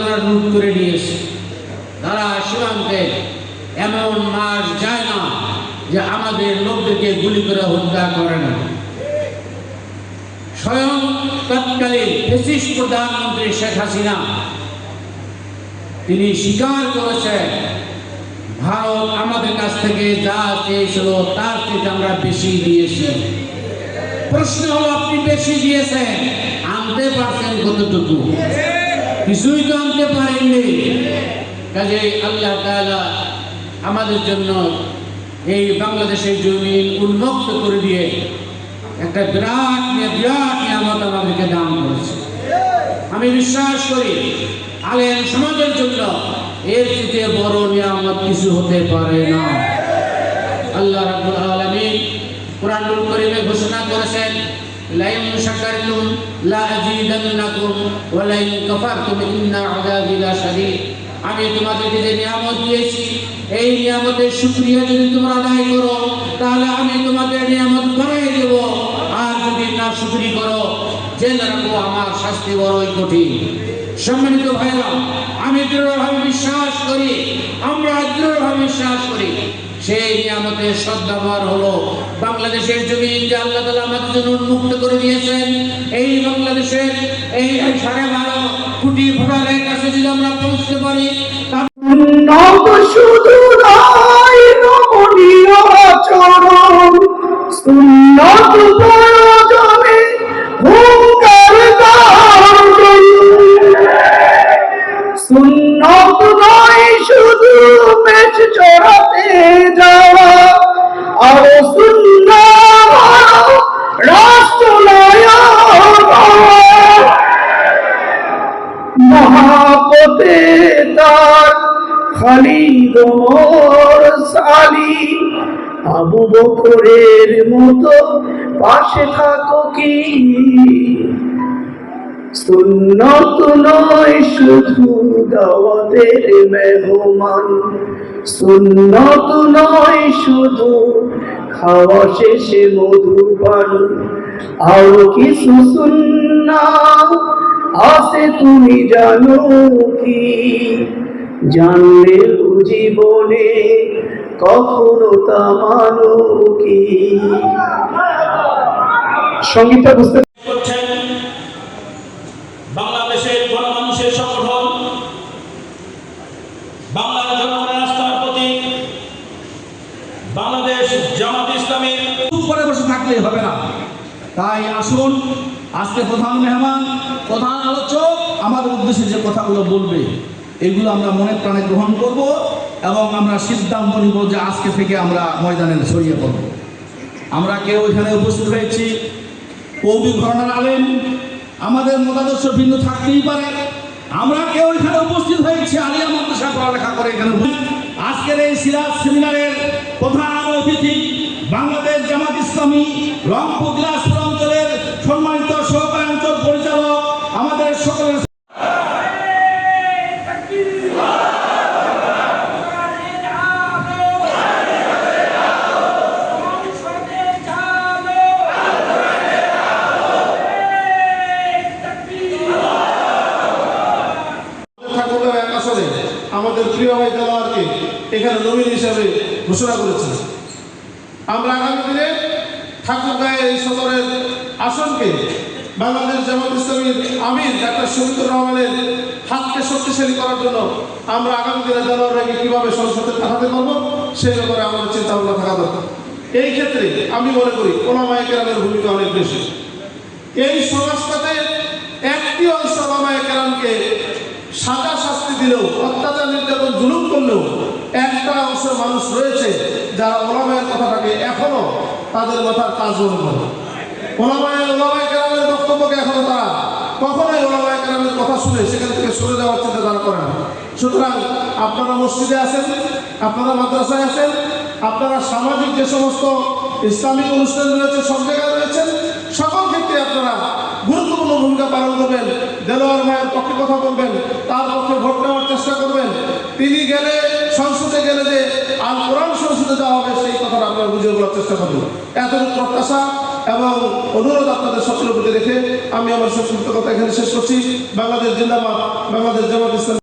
তারা লুট করে তারা সীমান্তে। এমন মাস যায় না যে আমাদের লোকদেরকে গুলি করে হত্যা করে না। স্বয়ং তৎকালীন প্রধানমন্ত্রী শেখ হাসিনা, তিনি স্বীকার করেছেন, ভারত আমাদের কাছ থেকে যা চেয়েছিল তার থেকে আমরা বেশি দিয়েছি প্রশ্ন হলো, আপনি বেশি দিয়েছেন, আনতে পারছেন কতটুকু? কিছুই তো আনতে পারেননি। কাজে আল্লাহ তাআলা আমাদের জন্য এই বাংলাদেশের জমিন উন্মুক্ত করে দিয়ে একটা বিরাট বিরাট নিয়ামত আমাদেরকে দান করেছে। আমি বিশ্বাস করি, আলেম সমাজের জন্য এর থেকে বড় নিয়ামত কিছু হতে পারে না। আল্লাহ রাব্বুল আলামিন কোরআনুল কারীমে ঘোষণা করেছেন লা আযীদান্নাকুম ওয়া লাইন কাফারতুম ইন্না আযাবি লাশাদীদ আমি তোমাদেরকে যে নিয়ামত দিয়েছি, এই নিয়ামতের শুকরিয়া যদি তোমরা আদায় করো, তাহলে আমি তোমাদের নিয়ামত বাড়াই দেব। আর যদি না শুকরি করো, জেনে রাখো আমার শাস্তি বড়ই কঠিন। সম্মানিত ভাইরা আমি দৃঢ়ভাবে বিশ্বাস করি, আমরা দৃঢ়ভাবে বিশ্বাস করি। সেই নিয়ামতের সদ্ব্যবহার হলো। বাংলাদেশের জমিন যে আল্লাহ তালা আমাদের জন্য উন্মুক্ত করে দিয়েছেন, এই বাংলাদেশের এই সাড়ে বারো কোটি ভোটারের কাছে যদি আমরা পৌঁছতে পারি শুধু নয় রমণীয় চরণ খালি গোমর সালি আবু বকরের মতো পাশে থাকো কি? সুন্নত নয় শুধু দাওয়াতের মেহমান, সুন্নত নয় শুধু খাওয়া শেষে মধুপান আর কিছু সুন্না আছে তুমি জানো কি? জানলেও জীবনে কখনো তা মানো কি? সঙ্গীতটা বুঝতে করছেন বাংলাদেশের গণমানুষের সংগঠন বাংলার জনগণের আস্থার প্রতীক বাংলাদেশ জামাত ইসলামের চুপ করে বসে থাকলেই হবে না। তাই আসুন আজকে প্রধান মেহমান প্রধান আলোচক আমাদের উদ্দেশ্যে যে কথাগুলো বলবে এগুলো আমরা মনে প্রাণে গ্রহণ করব এবং আমরা সিদ্ধান্ত নিব যে আজকে থেকে আমরা ময়দানে ছড়িয়ে পড়ব। আমরা কেউ এখানে উপস্থিত হয়েছি। কৌমি ঘরনার আলেন আমাদের মতাদর্শ ভিন্ন থাকতেই পারে। আমরা কেউ এখানে উপস্থিত হয়েছি, আলিয়া মাদ্রাসা পড়ালেখা করে এখানে আজকের এই সিরাজ সেমিনারের প্রধান অতিথি, বাংলাদেশ জামাত ইসলামী, রংপুর ঠাকুরগাঁও এক আসরে আমাদের প্রিয় ভাই দেওয়ারকে এখানে নবীন হিসাবে ঘোষণা করেছে আমরা আগামী দিনে এই সদরের আসনকে বাংলাদেশ জামাত ইসলামীর আমির ডাক্তার রহমানের হাতকে শক্তিশালী করার জন্য আমরা আগামী দিনে দেওয়ারকে কীভাবে সংসদে পাঠাতে পারব, সেই ব্যাপারে আমাদের চিন্তা ভাবনা থাকা দরকার। এই ক্ষেত্রে আমি মনে করি ওলামায় ভূমিকা অনেক বেশি। এই সমাজটাতে একটি অংশ দিলেও অত্যাচার নির্যাতন জুলুম করলেও একটা অংশ মানুষ রয়েছে যারা ওলামায়ের কথাটাকে এখনও তাদের মাথার কাজ করে। ওলামায়ের, ওলামায় কেরামের বক্তব্যকে এখনও তারা কখনোই ওলামায় কেরামের কথা শুনে সেখান থেকে সরে যাওয়ার চিন্তা তারা করে না। সুতরাং আপনারা মসজিদে আছেন, আপনারা মাদ্রাসায় আছেন, আপনারা সামাজিক যে সমস্ত ইসলামিক অনুষ্ঠান রয়েছে সব জায়গায় রয়েছেন সকল ক্ষেত্রে আপনারা গুরুত্বপূর্ণ ভূমিকা পালন করবেন, দেলোয়ার মায়ের পক্ষে কথা বলবেন, তার পক্ষে ভোট নেওয়ার চেষ্টা করবেন। তিনি গেলে, সংসদে গেলে যে আর কোরআন সংসদে যাওয়া হবে, সেই কথাটা আমরা বুঝে বলার চেষ্টা করব। এতটুকু প্রত্যাশা এবং অনুরোধ আপনাদের সকলের প্রতি রেখে আমি আমার সংক্ষিপ্ত কথা এখানে শেষ করছি। বাংলাদেশ জিন্দাবাদ, বাংলাদেশ জামাত ইসলাম